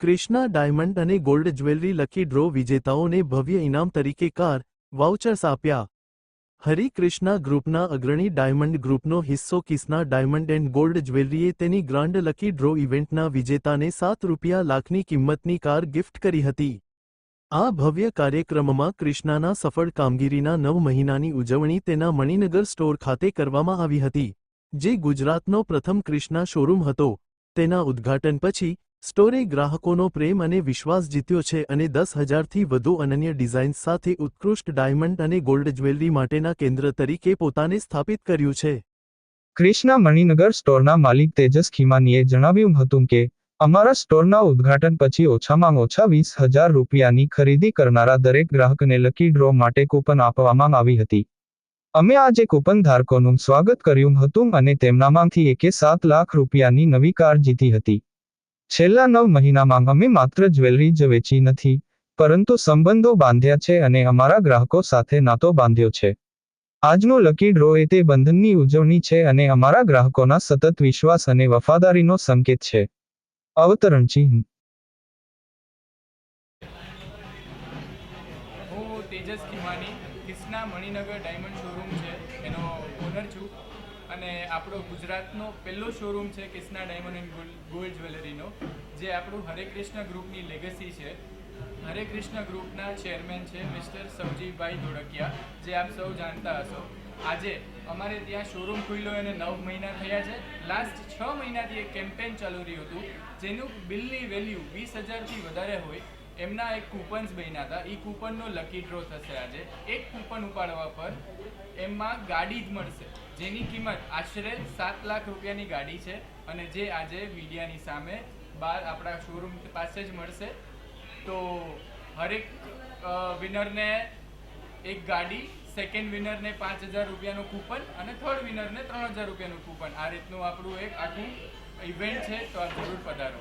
Krishna diamond અને gold jewellery lucky draw વિજેતાઓને ભવ્ય ઇનામ તરીકે કાર, વાઉચર્સ આપ્યા. હરિકૃષ્ણા ગ્રુપના અગ્રણી ડાયમંડ ગ્રુપનો હિસ્સો કિસ્ના ડાયમંડ એન્ડ ગોલ્ડ જ્વેલરીએ તેની ગ્રાન્ડ લકી ડ્રો ઇવેન્ટના વિજેતાને સાત રૂપિયા લાખની કિંમતની કાર ગિફ્ટ કરી હતી. આ ભવ્ય કાર્યક્રમમાં કૃષ્ણાના સફળ કામગીરીના નવ મહિનાની ઉજવણી તેના મણિનગર સ્ટોર ખાતે કરવામાં આવી હતી, જે ગુજરાતનો પ્રથમ કૃષ્ણા શોરૂમ હતો. તેના ઉદ્ઘાટન પછી સ્ટોરે ગ્રાહકોનો પ્રેમ અને વિશ્વાસ જીત્યો છે અને દસ હજારથી વધુ અનન્ય ડિઝાઇન્સ સાથે ઉત્કૃષ્ટ ડાયમંડ અને ગોલ્ડ જ્વેલરી માટેના કેન્દ્ર તરીકે પોતાને સ્થાપિત કર્યું છે. ક્રિષ્ના મણિનગર સ્ટોરના માલિક તેજસ ખીમાનીએ જણાવ્યું હતું કે, અમારા સ્ટોરના ઉદ્ઘાટન પછી ઓછામાં ઓછા વીસ હજાર રૂપિયાની ખરીદી કરનારા દરેક ગ્રાહકને લકી ડ્રો માટે કૂપન આપવામાં આવી હતી. અમે આજે કૂપન ધારકોનું સ્વાગત કર્યું હતું અને તેમનામાંથી એકે સાત લાખ રૂપિયાની નવી કાર જીતી હતી. છેલ્લા નવ મહિનામાં અમે માત્ર જ્વેલરી જ વેચી નથી, પરંતુ સંબંધો બાંધ્યા છે અને અમારા ગ્રાહકો સાથે નાતો બાંધ્યો છે. આજનો લકી ડ્રો એ તે બંધનની ઉજવણી છે અને અમારા ગ્રાહકોના સતત વિશ્વાસ અને વફાદારીનો સંકેત છે. અવતરણ ચિહ્ન. તેજસ ખીમાની, કિસ્ના મણિનગર ડાયમંડ શોરૂમ છે. એનો ઓનર છું. અને આપણો ગુજરાતનો પહેલો શોરૂમ છે કિસના ડાયમંડ એન્ડ ગોલ્ડ જ્વેલરીનો જે આપણું હરે કૃષ્ણ ગ્રુપની લેગસી છે. હરે કૃષ્ણ ગ્રુપના ચેરમેન છે મિસ્ટર સવજીભાઈ ધોળકિયા, જે આપ સૌ જાણતા હશો. આજે અમારે ત્યાં શોરૂમ ખુલ્યો એને નવ મહિના થયા છે. લાસ્ટ છ મહિનાથી એક કેમ્પેન ચાલુ રહ્યું હતું, જેનું બિલની વેલ્યુ વીસ હજારથી વધારે હોય. એમના એક કૂપન્સ બન્યા હતા. એ કૂપનનો લકી ડ્રો થશે આજે. એક કૂપન ઉપાડવા પર એમાં ગાડી જ મળશે. જેની કિંમત આશરે સાત લાખ રૂપિયાની ગાડી છે અને જે આજે મીડિયાની સામે બહાર આપણા શોરૂમ પાસે જ મળશે. તો હરેક વિનરને એક ગાડી સેકન્ડ વિનરને પાંચ હજાર રૂપિયાનું કૂપન અને થર્ડ વિનરને ત્રણ હજાર રૂપિયાનું કૂપન આ રીતનું આપણું એક આખું ઇવેન્ટ છે, તો આપ જરૂર પધારો.